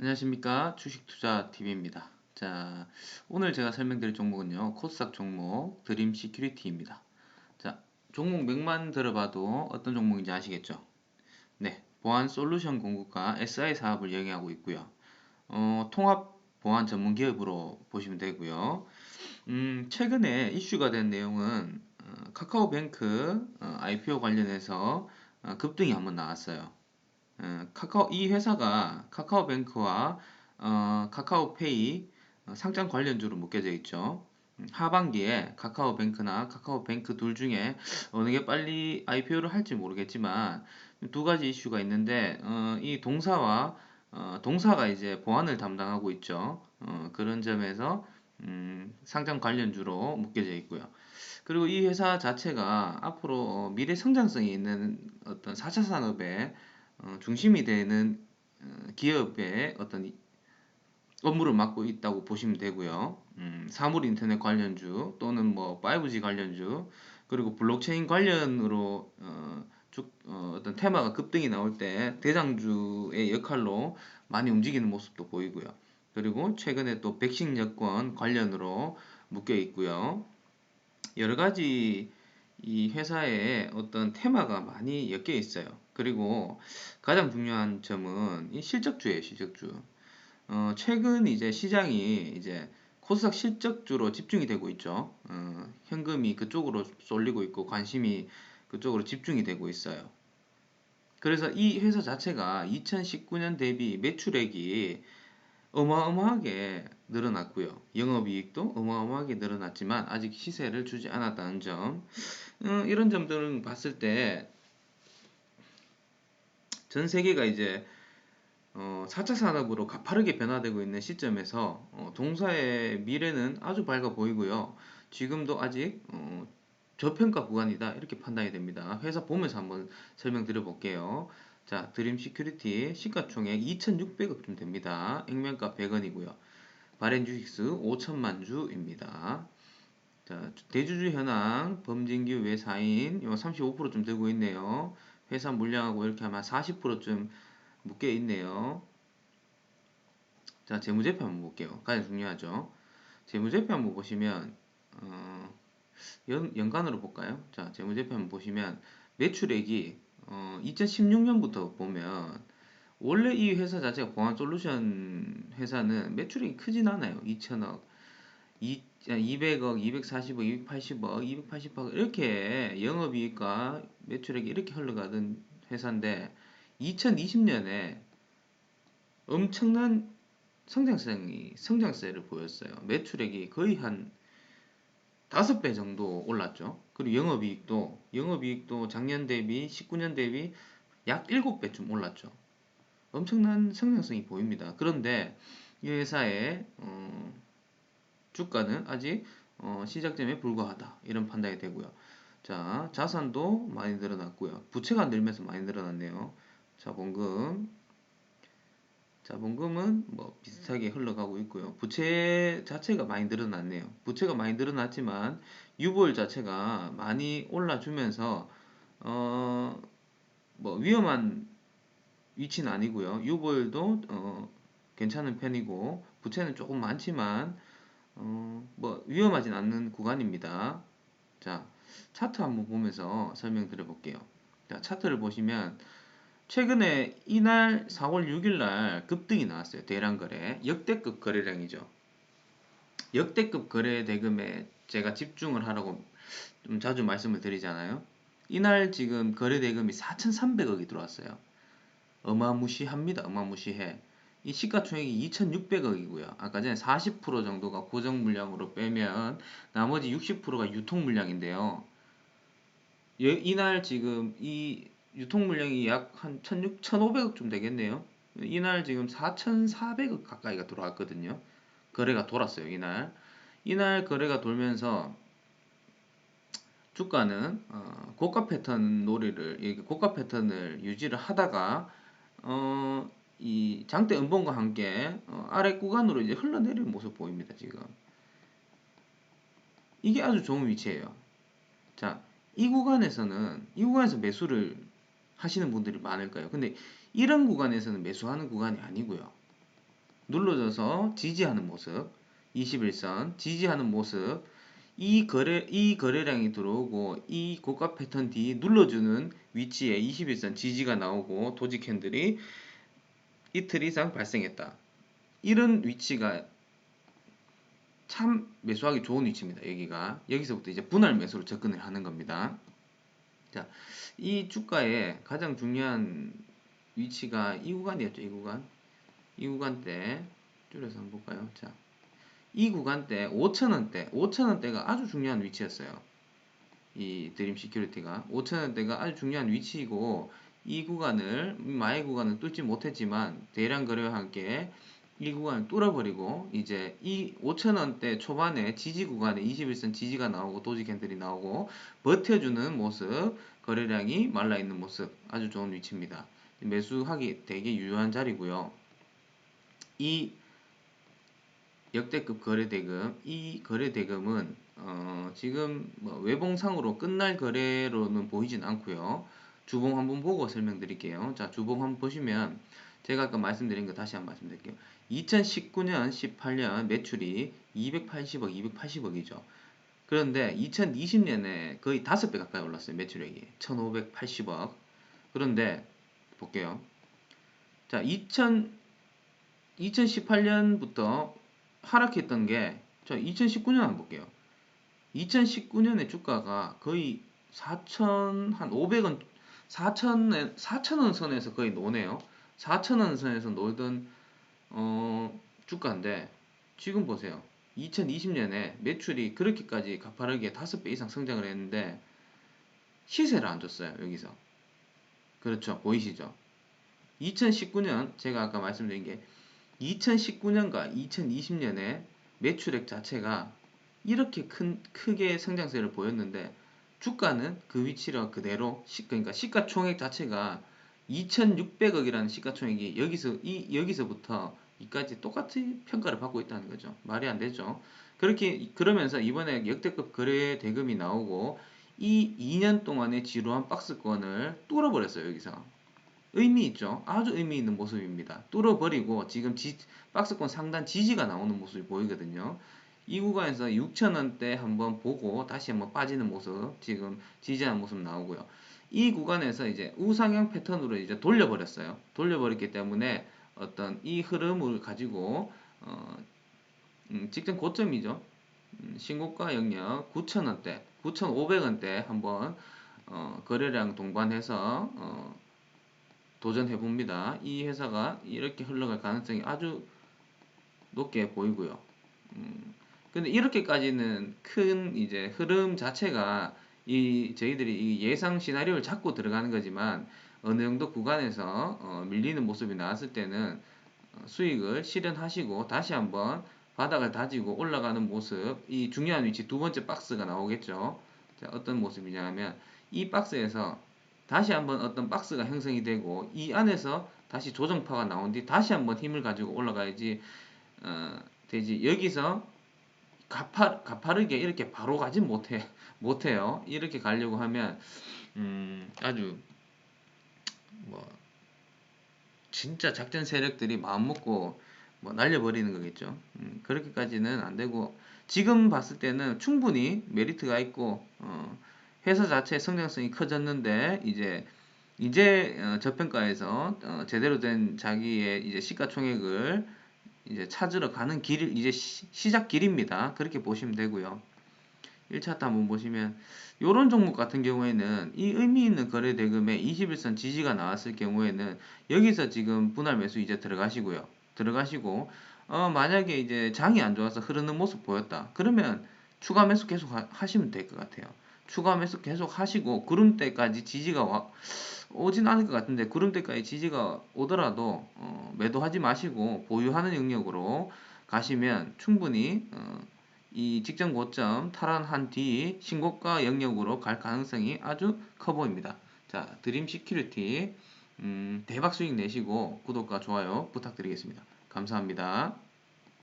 안녕하십니까 주식투자TV입니다. 자 오늘 제가 설명드릴 종목은요 코스닥 종목 드림 시큐리티입니다. 자 종목 맥만 들어봐도 어떤 종목인지 아시겠죠? 네 보안 솔루션 공급과 SI 사업을 영위하고 있고요. 어, 통합 보안 전문 기업으로 보시면 되고요. 음, 최근에 이슈가 된 내용은 어, 카카오뱅크 어, IPO 관련해서 어, 급등이 한번 나왔어요. 어, 카카오 이 회사가 카카오뱅크와 어, 카카오페이 어, 상장 관련주로 묶여져 있죠. 음, 하반기에 카카오뱅크나 카카오뱅크 둘 중에 어느 게 빨리 IPO를 할지 모르겠지만 두 가지 이슈가 있는데 어, 이 동사와 어, 동사가 이제 보안을 담당하고 있죠. 어, 그런 점에서 음, 상장 관련주로 묶여져 있고요. 그리고 이 회사 자체가 앞으로 미래 성장성이 있는 어떤 4차 산업에 어, 중심이 되는 어, 기업의 어떤 업무를 맡고 있다고 보시면 되고요. 음, 사물 인터넷 관련주 또는 뭐 5G 관련주 그리고 블록체인 관련으로 어, 쭉, 어, 어떤 테마가 급등이 나올 때 대장주의 역할로 많이 움직이는 모습도 보이고요. 그리고 최근에 또 백신 여권 관련으로 묶여 있고요. 여러 가지 이 회사의 어떤 테마가 많이 엮여 있어요. 그리고 가장 중요한 점은 이 실적주예요, 실적주. 어, 최근 이제 시장이 이제 코스닥 실적주로 집중이 되고 있죠. 어, 현금이 그쪽으로 쏠리고 있고 관심이 그쪽으로 집중이 되고 있어요. 그래서 이 회사 자체가 2019년 대비 매출액이 어마어마하게 늘어났고요. 영업이익도 어마어마하게 늘어났지만 아직 시세를 주지 않았다는 점. 어, 이런 점들을 봤을 때 전 세계가 이제 어, 4차 산업으로 가파르게 변화되고 있는 시점에서 어, 동사의 미래는 아주 밝아 보이고요. 지금도 아직 어, 저평가 구간이다 이렇게 판단이 됩니다. 회사 보면서 한번 설명드려 볼게요. 자, 드림 시큐리티 시가총액 2,600억쯤 됩니다. 액면가 100원이고요. 바렌 주식수 5천만 주입니다. 자, 대주주 현황 범진규 외사인 35%좀 들고 있네요. 회사 물량하고 이렇게 하면 40%좀 묶여 있네요. 자, 재무제표 한번 볼게요. 가장 중요하죠. 재무제표 한번 보시면 어, 연, 연간으로 볼까요? 자, 재무제표 한번 보시면 매출액이 어, 2016년부터 보면 원래 이 회사 자체가 보안 솔루션 회사는 매출액이 크진 않아요. 2천억, 200억, 240억, 280억, 280억 이렇게 영업이익과 매출액이 이렇게 흘러가던 회사인데 2020년에 엄청난 성장성이 성장세를 보였어요. 매출액이 거의 한 5배 정도 올랐죠. 그리고 영업이익도 영업이익도 작년 대비 19년 대비 약 7배쯤 올랐죠. 엄청난 성장성이 보입니다. 그런데 이 회사의 어, 주가는 아직 어, 시작점에 불과하다 이런 판단이 되고요. 자 자산도 많이 늘어났고요. 부채가 늘면서 많이 늘어났네요. 자본금 자본금은 뭐 비슷하게 흘러가고 있고요. 부채 자체가 많이 늘어났네요. 부채가 많이 늘어났지만 유볼 자체가 많이 올라주면서 어 뭐 위험한 위치는 아니고요. 유볼도 어 괜찮은 편이고 부채는 조금 많지만 어 뭐 위험하진 않는 구간입니다. 자 차트 한번 보면서 설명드려 볼게요. 자 차트를 보시면 최근에 이날 4월 6일 날 급등이 나왔어요. 대량 거래. 역대급 거래량이죠. 역대급 거래 대금에 제가 집중을 하라고 좀 자주 말씀을 드리잖아요. 이날 지금 거래 대금이 4,300억이 들어왔어요. 어마무시합니다. 어마무시해. 이 시가총액이 2,600억이고요. 아까 전에 40% 정도가 고정 물량으로 빼면 나머지 60%가 유통 물량인데요. 이날 지금 이 유통 물량이 약 한 1,500억 좀 되겠네요. 이날 지금 4,400억 가까이가 돌아왔거든요. 거래가 돌았어요, 이날. 이날 거래가 돌면서 주가는 어, 고가 패턴 놀이를 고가 패턴을 유지를 하다가 어, 이 장대 음봉과 함께 어, 아래 구간으로 이제 흘러내리는 모습 보입니다, 지금. 이게 아주 좋은 위치예요. 자, 이 구간에서는 이 구간에서 매수를 하시는 분들이 많을까요? 근데 이런 구간에서는 매수하는 구간이 아니고요. 눌러져서 지지하는 모습 21선 지지하는 모습 이 거래 이 거래량이 들어오고 이 고가 패턴 D 눌러주는 위치에 21선 지지가 나오고 도지 캔들이 이틀 이상 발생했다. 이런 위치가 참 매수하기 좋은 위치입니다. 여기가 여기서부터 이제 분할 매수로 접근을 하는 겁니다. 자, 이 주가의 가장 중요한 위치가 이 구간이었죠. 이 구간. 이 구간 때 줄여서 한번 볼까요? 자, 이 구간 때 5천원대, 5천원대가 아주 중요한 위치였어요. 이 드림 시큐리티가 5천원대가 아주 중요한 위치이고 이 구간을 마의 구간을 뚫지 못했지만 대량 거래와 함께 이 구간을 뚫어버리고 이제 이 5천원대 초반에 지지 구간에 21선 지지가 나오고 도지 캔들이 나오고 버텨주는 모습 거래량이 말라있는 모습 아주 좋은 위치입니다. 매수하기 되게 유효한 자리고요. 이 역대급 거래대금 이 거래대금은 어, 지금 뭐 외봉상으로 끝날 거래로는 보이진 않고요. 주봉 한번 보고 설명드릴게요. 자, 주봉 한번 보시면 제가 아까 말씀드린 거 다시 한번 말씀드릴게요. 2019년, 18년 매출이 280억, 280억이죠. 그런데 2020년에 거의 5배 가까이 올랐어요. 매출액이. 1580억. 그런데 볼게요. 자, 2000 2018년부터 하락했던 게, 자, 2019년 한번 볼게요. 2019년에 주가가 거의 4천, 한 500원, 4천, 4천원 선에서 거의 노네요. 4천원 선에서 놀던, 어, 주가인데, 지금 보세요. 2020년에 매출이 그렇게까지 가파르게 5배 이상 성장을 했는데, 시세를 안 줬어요, 여기서. 그렇죠. 보이시죠? 2019년, 제가 아까 말씀드린 게, 2019년과 2020년에 매출액 자체가 이렇게 큰 크게 성장세를 보였는데 주가는 그 위치로 그대로 시, 그러니까 시가총액 자체가 2,600억이라는 시가총액이 여기서 이 여기서부터 이까지 똑같이 평가를 받고 있다는 거죠. 말이 안 되죠. 그렇게 그러면서 이번에 역대급 거래 대금이 나오고 이 2년 동안의 지루한 박스권을 뚫어버렸어요 여기서. 의미 있죠. 아주 의미 있는 모습입니다. 뚫어버리고 지금 지, 박스권 상단 지지가 나오는 모습이 보이거든요. 이 구간에서 6천원대 한번 보고 다시 한번 빠지는 모습 지금 지지하는 모습 나오고요. 이 구간에서 이제 우상향 패턴으로 이제 돌려버렸어요. 돌려버렸기 때문에 어떤 이 흐름을 가지고 어, 음, 직전 고점이죠. 음, 신고가 영역 9천원대, 9,500원대 한번 어, 거래량 동반해서 어, 도전해 봅니다. 이 회사가 이렇게 흘러갈 가능성이 아주 높게 보이고요. 음, 근데 이렇게까지는 큰 이제 흐름 자체가 이 저희들이 이 예상 시나리오를 잡고 들어가는 거지만 어느 정도 구간에서 어, 밀리는 모습이 나왔을 때는 어, 수익을 실현하시고 다시 한번 바닥을 다지고 올라가는 모습 이 중요한 위치 두 번째 박스가 나오겠죠. 자, 어떤 모습이냐 하면 이 박스에서 다시 한번 어떤 박스가 형성이 되고 이 안에서 다시 조정파가 나온 뒤 다시 한번 힘을 가지고 올라가야지 어, 되지 여기서 가파, 가파르게 이렇게 바로 가진 못해 못해요. 이렇게 가려고 하면 음, 아주 뭐 진짜 작전 세력들이 마음 먹고 뭐 날려버리는 거겠죠. 음, 그렇게까지는 안 되고 지금 봤을 때는 충분히 메리트가 있고 어, 회사 자체의 성장성이 커졌는데 이제 이제 어, 저평가에서 어, 제대로 된 자기의 이제 시가총액을 이제 찾으러 가는 길 이제 시, 작 길입니다. 그렇게 보시면 되고요. 1차트 한번 보시면 요런 종목 같은 경우에는 이 의미 있는 거래 대금에 21선 지지가 나왔을 경우에는 여기서 지금 분할 매수 이제 들어가시고요. 들어가시고 어 만약에 이제 장이 안 좋아서 흐르는 모습 보였다. 그러면 추가 매수 계속 하, 시면 될 것 같아요. 추가 매수 계속 하시고 구름대까지 지지가 와, 오진 않을 것 같은데 구름대까지 지지가 오더라도 어, 매도하지 마시고 보유하는 영역으로 가시면 충분히 어, 이 직전 고점 탈환한 뒤 신고가 영역으로 갈 가능성이 아주 커 보입니다. 자, 드림 시큐리티 음, 대박 수익 내시고 구독과 좋아요 부탁드리겠습니다. 감사합니다.